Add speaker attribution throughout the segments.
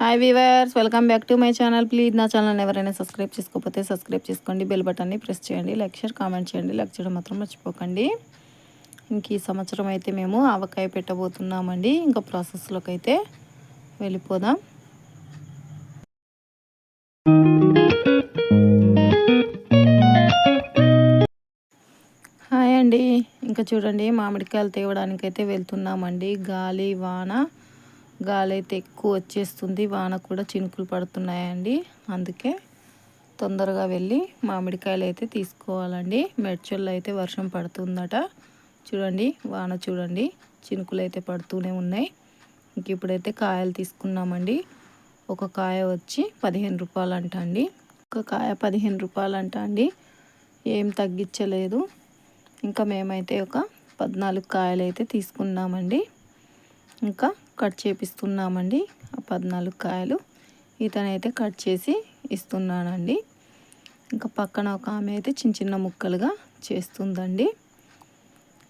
Speaker 1: Hi weavers welcome back to my channel please నా channel ఎవరైనా subscribe చేసుకోకపోతే subscribe చేసుకోండి. బెల్ బటన్ని ప్రెస్ చేయండి. లైక్ షేర్ కామెంట్ చేయండి. లైక్ చేయడం మాత్రం మర్చిపోకండి. ఇంక ఈ సంవత్సరం అయితే మేము ఆవకాయ పెట్టబోతున్నామండి. ఇంకా ప్రాసెస్లోకి అయితే వెళ్ళిపోదాం. హాయ్ అండి. ఇంకా చూడండి మామిడికాయలు తేవడానికి అయితే వెళ్తున్నామండి. గాలి వాన. గాలి అయితే ఎక్కువ వచ్చేస్తుంది. వాన కూడా చినుకులు పడుతున్నాయండి. అందుకే తొందరగా వెళ్ళి మామిడికాయలు అయితే తీసుకోవాలండి. మెడ్చల్లో అయితే వర్షం పడుతుందట. చూడండి వాన చూడండి చినుకులు అయితే పడుతూనే ఉన్నాయి. ఇంక ఇప్పుడైతే కాయలు తీసుకున్నామండి. ఒక కాయ వచ్చి పదిహేను రూపాయలు అంట అండి. ఒక కాయ పదిహేను రూపాయలు అంట అండి. ఏం తగ్గించలేదు. ఇంకా మేమైతే ఒక పద్నాలుగు కాయలు అయితే తీసుకున్నామండి. ఇంకా కట్ చేపిస్తున్నామండి. ఆ పద్నాలుగు కాయలు ఇతనైతే కట్ చేసి ఇస్తున్నానండి. ఇంకా పక్కన ఒక ఆమె అయితే చిన్న చిన్న ముక్కలుగా చేస్తుందండి.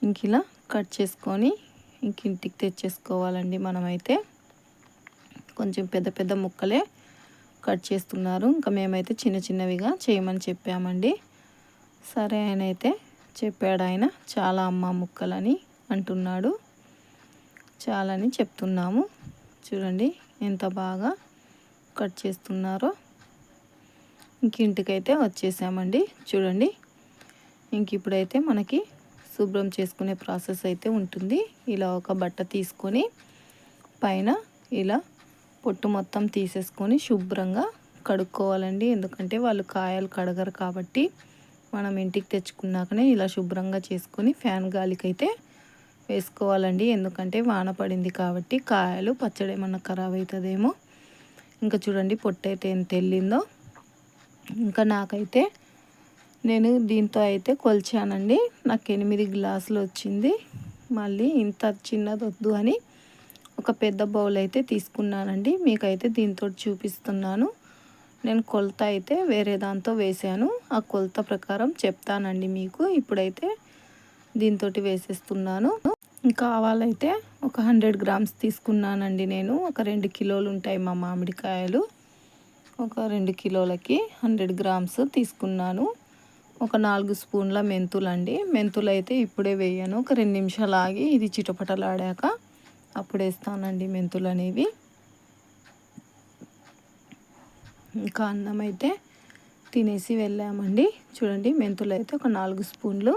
Speaker 1: ఇంక ఇలా కట్ చేసుకొని ఇంక ఇంటికి తెచ్చేసుకోవాలండి మనమైతే. కొంచెం పెద్ద పెద్ద ముక్కలే కట్ చేస్తున్నారు. ఇంకా మేమైతే చిన్న చిన్నవిగా చేయమని చెప్పామండి. సరే ఆయన అయితే చెప్పాడు ఆయన చాలా అమ్మ ముక్కలని అంటున్నాడు. చాలని చెప్తున్నాము. చూడండి ఎంత బాగా కట్ చేస్తున్నారో. ఇంక ఇంటికైతే వచ్చేసామండి. చూడండి. ఇంక ఇప్పుడైతే మనకి శుభ్రం చేసుకునే ప్రాసెస్ అయితే ఉంటుంది. ఇలా ఒక బట్ట తీసుకొని పైన ఇలా పొట్టు మొత్తం తీసేసుకొని శుభ్రంగా కడుక్కోవాలండి. ఎందుకంటే వాళ్ళు కాయలు కడగరు కాబట్టి మనం ఇంటికి తెచ్చుకున్నాకనే ఇలా శుభ్రంగా చేసుకొని ఫ్యాన్ గాలికైతే వేసుకోవాలండి. ఎందుకంటే వాన పడింది కాబట్టి కాయలు పచ్చడి ఏమన్నా ఖరాబ్ అవుతుందేమో ఇంకా చూడండి పొట్టు అయితే ఎంత వెళ్ళిందో. ఇంకా నాకైతే నేను దీంతో అయితే కొలిచానండి. నాకు ఎనిమిది గ్లాసులు వచ్చింది. మళ్ళీ ఇంత చిన్నది వద్దు అని ఒక పెద్ద బౌల్ అయితే తీసుకున్నానండి. మీకైతే దీంతో చూపిస్తున్నాను. నేను కొలత అయితే వేరే దాంతో వేసాను. ఆ కొలత ప్రకారం చెప్తానండి మీకు. ఇప్పుడైతే దీంతో వేసేస్తున్నాను. ఇంకా ఆవాలైతే ఒక హండ్రెడ్ గ్రామ్స్ తీసుకున్నానండి నేను. ఒక రెండు కిలోలు ఉంటాయి మా మామిడికాయలు. ఒక రెండు కిలోలకి హండ్రెడ్ గ్రామ్స్ తీసుకున్నాను. ఒక నాలుగు స్పూన్ల మెంతులు అండి మెంతులు అయితే ఇప్పుడే వేయను. ఒక రెండు నిమిషాలు ఆగి ఇది చిటపటలాడాక అప్పుడు వేస్తానండి మెంతులు అనేవి ఇంకా అన్నం అయితే తినేసి వెళ్ళామండి. చూడండి మెంతులు అయితే ఒక నాలుగు స్పూన్లు.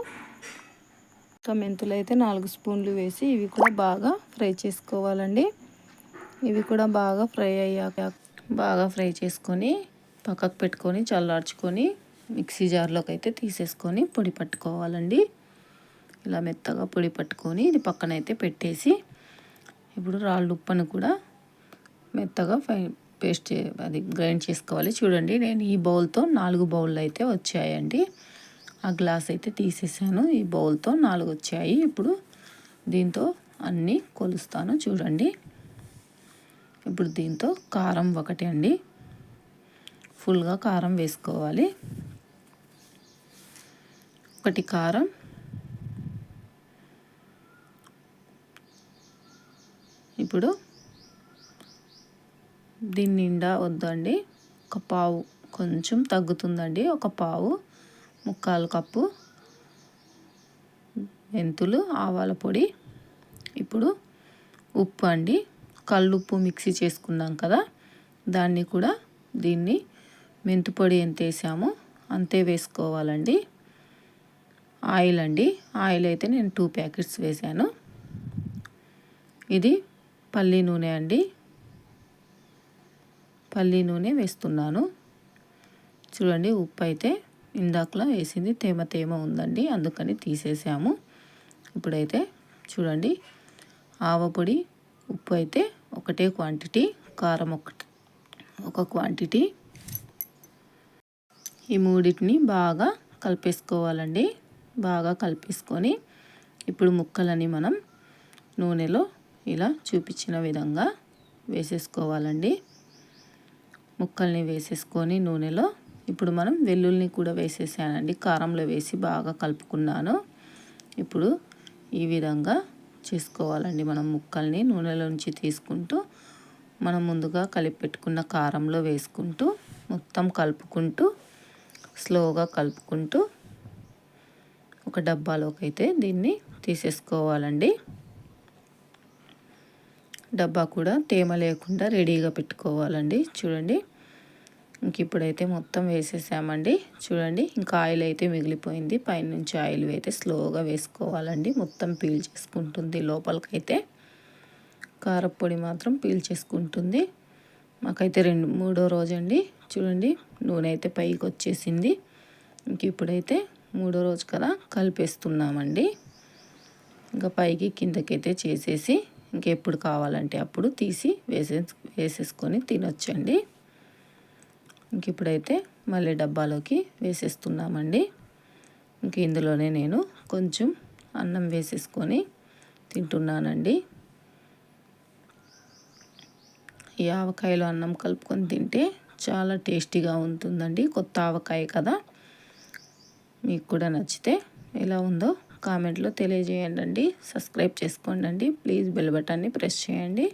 Speaker 1: ఇంకా మెంతులు అయితే నాలుగు స్పూన్లు వేసి ఇవి కూడా బాగా ఫ్రై చేసుకోవాలండి. ఇవి కూడా బాగా ఫ్రై అయ్యాక బాగా ఫ్రై చేసుకొని పక్కకు పెట్టుకొని చల్లార్చుకొని మిక్సీ జార్లోకి అయితే తీసేసుకొని పొడి పట్టుకోవాలండి. ఇలా మెత్తగా పొడి పట్టుకొని ఇది పక్కన అయితే పెట్టేసి ఇప్పుడు రాళ్ళు ఉప్పను కూడా మెత్తగా ఫ్రై పేస్ట్ అది గ్రైండ్ చేసుకోవాలి. చూడండి నేను ఈ బౌల్తో నాలుగు బౌళ్ళు అయితే వచ్చాయండి. ఆ గ్లాస్ అయితే తీసేసాను. ఈ బౌల్తో నాలుగు వచ్చాయి ఇప్పుడు దీంతో అన్నీ కొలుస్తాను. చూడండి. ఇప్పుడు దీంతో కారం ఒకటి అండి. ఫుల్గా కారం వేసుకోవాలి. ఒకటి కారం. ఇప్పుడు దీని నిండా వద్దండి. ఒక పావు. కొంచెం తగ్గుతుందండి. ఒక పావు. ముక్కాలు కప్పు మెంతులు ఆవాల పొడి. ఇప్పుడు ఉప్పు అండి. కళ్ళుప్పు మిక్సీ చేసుకున్నాం కదా. దాన్ని కూడా దీన్ని మెంతు పొడి ఎంత వేసామో అంతే వేసుకోవాలండి. ఆయిల్ అండి. ఆయిల్ అయితే నేను టూ ప్యాకెట్స్ వేసాను. ఇది పల్లి నూనె అండి. పల్లి నూనె వేస్తున్నాను. చూడండి ఉప్పు అయితే ఇందాకలా వేసింది తేమ తేమ ఉందండి అందుకని తీసేసాము. ఇప్పుడైతే చూడండి ఆవపొడి ఉప్పు అయితే ఒకటే క్వాంటిటీ కారం ఒకటి ఒక క్వాంటిటీ ఈ మూడింటిని బాగా కలిపేసుకోవాలండి బాగా కలిపేసుకొని ఇప్పుడు ముక్కలని మనం నూనెలో ఇలా చూపించిన విధంగా వేసేసుకోవాలండి. ముక్కల్ని వేసేసుకొని నూనెలో ఇప్పుడు మనం వెల్లుల్ని కూడా వేసేసానండి కారంలో వేసి బాగా కలుపుకున్నాను. ఇప్పుడు ఈ విధంగా చేసుకోవాలండి మనం ముక్కల్ని నూనెలోంచి తీసుకుంటూ మనం ముందుగా కలిపి పెట్టుకున్న కారంలో వేసుకుంటూ మొత్తం కలుపుకుంటూ స్లోగా కలుపుకుంటూ ఒక డబ్బాలోకి అయితే దీన్ని తీసేసుకోవాలండి. డబ్బా కూడా తేమ లేకుండా రెడీగా పెట్టుకోవాలండి. చూడండి. ఇంక ఇప్పుడైతే మొత్తం వేసేసామండి. చూడండి ఇంకా ఆయిల్ అయితే మిగిలిపోయింది. పైనుంచి ఆయిల్ అయితే స్లోగా వేసుకోవాలండి. మొత్తం పీల్ చేసుకుంటుంది లోపలికైతే. కారపొడి మాత్రం పీల్ చేసుకుంటుంది. మాకైతే రెండు మూడో రోజు అండి చూడండి నూనె అయితే పైకి వచ్చేసింది ఇంక ఇప్పుడైతే మూడో రోజు కదా కలిపేస్తున్నామండి. ఇంకా పైకి కిందకైతే చేసేసి ఇంకెప్పుడు కావాలంటే అప్పుడు తీసి వేసే వేసేసుకొని తినొచ్చండి. ఇంక ఇప్పుడైతే మళ్ళీ డబ్బాలోకి వేసేస్తున్నామండి. ఇంక ఇందులోనే నేను కొంచెం అన్నం వేసేసుకొని తింటున్నానండి. ఈ ఆవకాయలో అన్నం కలుపుకొని తింటే చాలా టేస్టీగా ఉంటుందండి. కొత్త ఆవకాయ కదా. మీకు కూడా నచ్చితే ఎలా ఉందో కామెంట్లో తెలియజేయండి సబ్స్క్రైబ్ చేసుకోండి ప్లీజ్ బెల్ బటన్ని ప్రెస్ చేయండి.